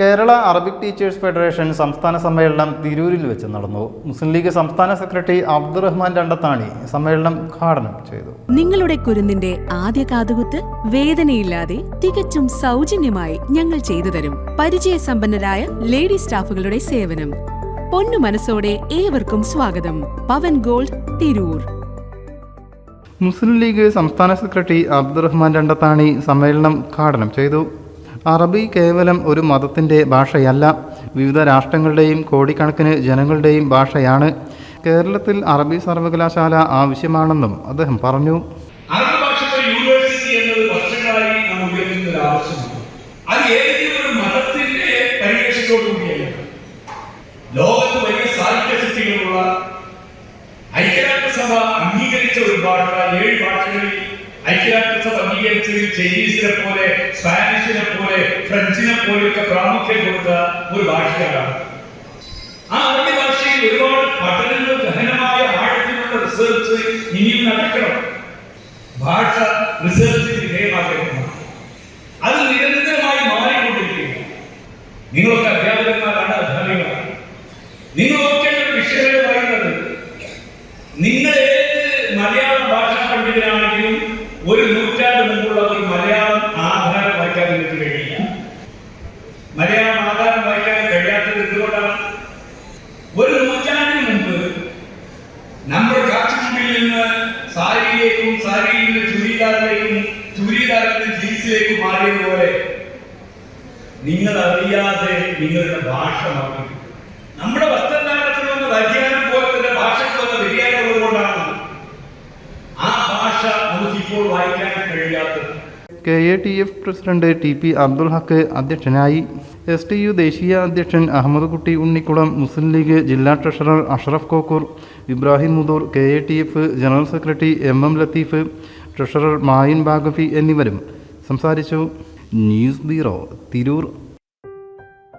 Kerala Arabic teachers federation സംസ്ഥാന സമ്മേളനം തിരൂരിൽ വെച്ച് നടന്നു. മുസ്ലിം ലീഗ് സംസ്ഥാന സെക്രട്ടറി അബ്ദുറഹ്മാൻ രണ്ടത്താണി സമ്മേളനം ഉദ്ഘാടനം ചെയ്തു. നിങ്ങളുടെ കുരുന്നിന്റെ ആദ്യ കാതുകുത്ത് വേദനയില്ലാതെ തികച്ചും സൗജന്യമായി ഞങ്ങൾ ചെയ്തു തരും. പരിചയസമ്പന്നരായ ലേഡി സ്റ്റാഫുകളുടെ സേവനം. പൊന്നു മനസ്സോടെ ഏവർക്കും സ്വാഗതം. പവൻ ഗോൾഡ് തിരൂർ. മുസ്ലിം ലീഗ് സംസ്ഥാന സെക്രട്ടറി അബ്ദുറഹ്മാൻ രണ്ടത്താണി സമ്മേളനം ഉദ്ഘാടനം ചെയ്തു. അറബി കേവലം ഒരു മതത്തിന്റെ ഭാഷയല്ല. വിവിധ രാഷ്ട്രങ്ങളുടെയും കോടിക്കണക്കിന് ജനങ്ങളുടെയും ഭാഷയാണ്. കേരളത്തിൽ അറബി സർവകലാശാല ആവശ്യമാണെന്നും അദ്ദേഹം പറഞ്ഞു. ഐക്യരാഷ്ട്രസഭ അംഗീകരിച്ച ഒരു ഭാഷ ഏഴ് ഭാഷകളിൽ ഐക്യരാഷ്ട്രസഭ അംഗീകരിച്ചതിൽ ചൈനീസിനെ പോലെ സ്പാനിഷിനെ പോലെ ഫ്രഞ്ചിനെ പോലെയൊക്കെ പ്രാമുഖ്യം കൊടുത്ത ഒരു ഭാഷയാണ് ആ അറബി ഭാഷയിൽ ഒരുപാട് പഠനങ്ങൾ ഗഹനമായ ആഴത്തിലുള്ള റിസർച്ച് ഇനിയും നടക്കണം. ഭാഷ റിസർച്ചിന് വിധേയമാക്കണം അത് നിരന്തരമായി മാറിക്കൊണ്ടിരിക്കുകയാണ് നിങ്ങളൊക്കെ അധ്യാപകന്മാരാണ് അധ്യാപികളാണ്. നിങ്ങളൊക്കെ ഒരു വിഷയം പറയുന്നത്. നിങ്ങൾ ഏത് മലയാള ഭാഷാ പണ്ഡിതനാണെങ്കിലും ഒരു നൂറ്റാണ്ട് മുമ്പുള്ള ഒരു മലയാളം ആധാരം വായിക്കാൻ നിങ്ങൾക്ക് കഴിയില്ല. മലയാളം ആധാരം വായിക്കാൻ കഴിയാത്തത് എന്തുകൊണ്ടാണ്? ഒരു നൂറ്റാണ്ടിന് മുമ്പ് നമ്മൾ കാക്ഷിമിൽ നിന്ന് സാരിയിലേക്കും സാരിയിൽ നിന്ന് ചുരിദാറിലേക്കും ചുരിദാറിൽ നിന്ന് ജീൻസിലേക്കും മാറിയതുപോലെ നിങ്ങൾ അറിയാതെ നിങ്ങളുടെ ഭാഷ മാറി നമ്മുടെ വസ്ത്രധാരണത്തിൽ നമുക്കിപ്പോൾ വായിക്കാൻ കഴിയാത്തത്. K A T F president T P Abdul Haq അധ്യക്ഷനായി. എസ് ടി യു ദേശീയ അധ്യക്ഷൻ അഹമ്മദ് കുട്ടി ഉണ്ണിക്കുളം മുസ്ലിം ലീഗ് ജില്ലാ treasurer Ashraf Kokkur Ibrahim Mudur K A T F general secretary M M Latheef treasurer Mayin Bagafi എന്നിവരും സംസാരിച്ചു. News bureau Tirur.